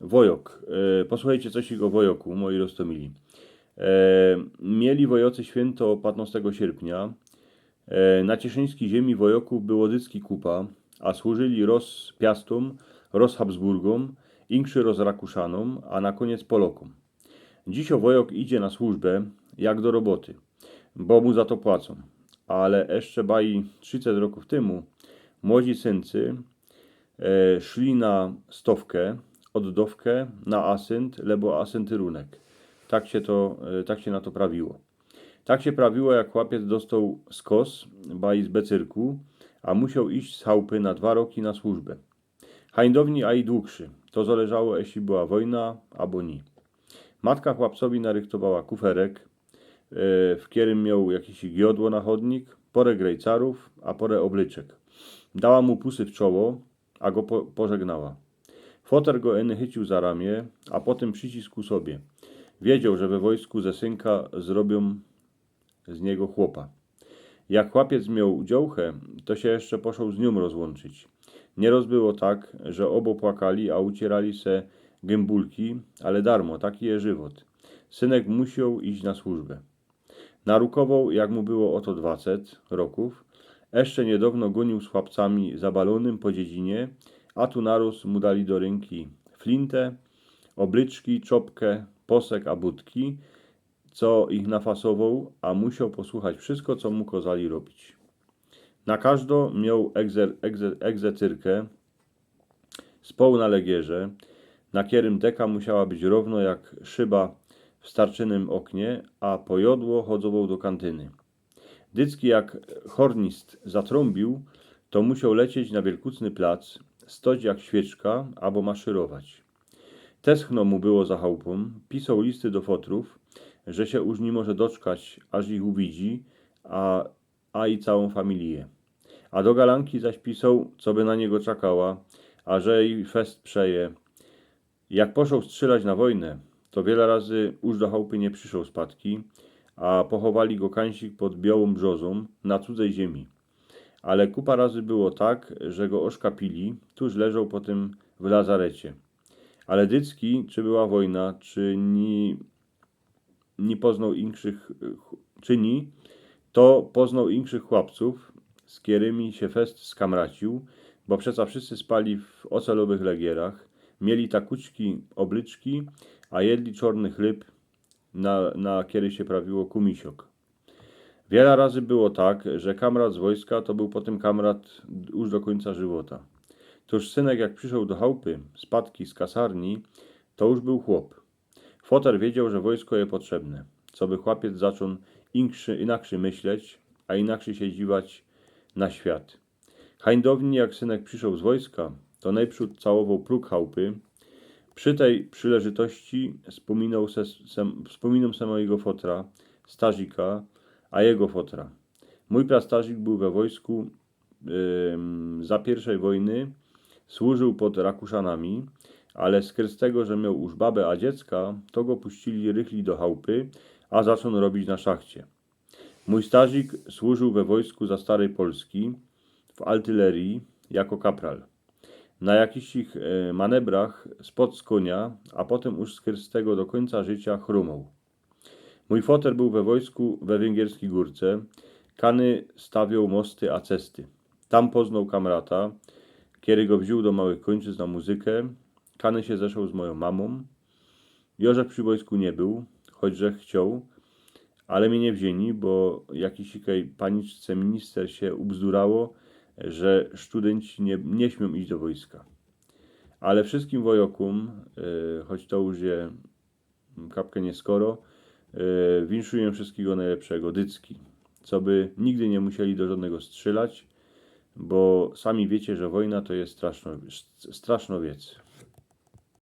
Wojok. E, Posłuchajcie coś o Wojoku, moi roztomili. E, Mieli wojocy święto 15 sierpnia. E, Na cieszyńskiej ziemi wojoków było dycki kupa, a służyli roz Piastom, roz Habsburgom, inkszy roz Rakuszanom, a na koniec Polokom. Dziś o wojok idzie na służbę, jak do roboty, bo mu za to płacą. Ale jeszcze baj 30 roków temu młodzi syncy szli na stowkę, oddowkę, na asynt, lebo asentyrunek. Tak się, to, e, tak się na to prawiło. Tak się prawiło, jak chłopiec dostał skos, baj z becyrku, a musiał iść z chałupy na dwa roki na służbę. Hańdowni a i długszy. To zależało, jeśli była wojna, albo nie. Matka chłopcowi narychtowała kuferek, e, w którym miał jakiś giodło na chodnik, porę grejcarów, a porę oblyczek. Dała mu pusy w czoło, a go po, pożegnała. Foter go eny chycił za ramię, a potem przycisku sobie. Wiedział, że we wojsku ze synka zrobią z niego chłopa. Jak chłopiec miał działchę, to się jeszcze poszł z nią rozłączyć. Nieroz było tak, że obo płakali, a ucierali se gębulki, ale darmo, taki je żywot. Synek musiał iść na służbę. Narukował, jak mu było oto 20 roków. Jeszcze niedawno gonił z chłopcami zabalonym po dziedzinie, a tu narósł mu dali do ręki flintę, oblyczki, czopkę, posek, a budki, co ich nafasował, a musiał posłuchać wszystko, co mu kozali robić. Na każdo miał egzer, egze, egzecyrkę z poł na legierze, na którym deka musiała być równo jak szyba w starczynym oknie, a pojodło chodzował do kantyny. Dycki jak hornist zatrąbił, to musiał lecieć na wielkucny plac, stoć jak świeczka, albo maszerować. Teschno mu było za chałupą, pisał listy do fotrów, że się już nie może doczkać, aż ich uwidzi, a, a i całą familię. A do galanki zaś pisał, co by na niego czekała, a że jej fest przeje. Jak poszedł strzelać na wojnę, to wiele razy już do chałupy nie przyszedł spadki, a pochowali go kańsik pod białą brzozą na cudzej ziemi. Ale kupa razy było tak, że go oszkapili, tuż leżał potem w lazarecie. Ale Dycki, czy była wojna, czy nie, nie poznał inkszych, czy ni, to poznał inkszych chłopców, z którymi się fest skamracił, bo przeca wszyscy spali w ocelowych legierach, mieli takuczki, oblyczki, a jedli czarny chleb, na, na kiedy się prawiło kumisiok. Wiele razy było tak, że kamrat z wojska to był potem kamrat już do końca żywota. Toż synek jak przyszedł do chałupy, spadki z kasarni, to już był chłop. Foter wiedział, że wojsko je potrzebne, co by chłopiec zaczął inkszy, inaczej myśleć, a inaczej się dziwać na świat. Hańdowni jak synek przyszedł z wojska, to najprzód całował próg chałupy. Przy tej przyleżytości wspominał se, sem, wspominał se mojego fotra, Stazika, a jego fotra. Mój prastazik był we wojsku ym, za pierwszej wojny, służył pod Rakuszanami, ale z tego, że miał już babę a dziecka, to go puścili rychli do chałupy, a zaczął robić na szachcie. Mój stazik służył we wojsku za starej Polski, w artylerii, jako kapral. Na jakichś ich e, manebrach spod konia, a potem już z tego do końca życia chrumał. Mój foter był we wojsku we Węgierskiej Górce. Kany stawiał mosty a cesty. Tam poznał kamrata, kiedy go wziął do małych kończyc na muzykę. Kany się zeszł z moją mamą. Jorzek przy wojsku nie był, choćże chciał, ale mnie nie wzięli, bo jakiś paniczce minister się ubzdurało, że studenci nie, nie śmią iść do wojska. Ale wszystkim wojokom, e, choć to już je kapkę nieskoro, e, winszuję wszystkiego najlepszego, dycki, co by nigdy nie musieli do żadnego strzelać, bo sami wiecie, że wojna to jest straszno, strasznowiec.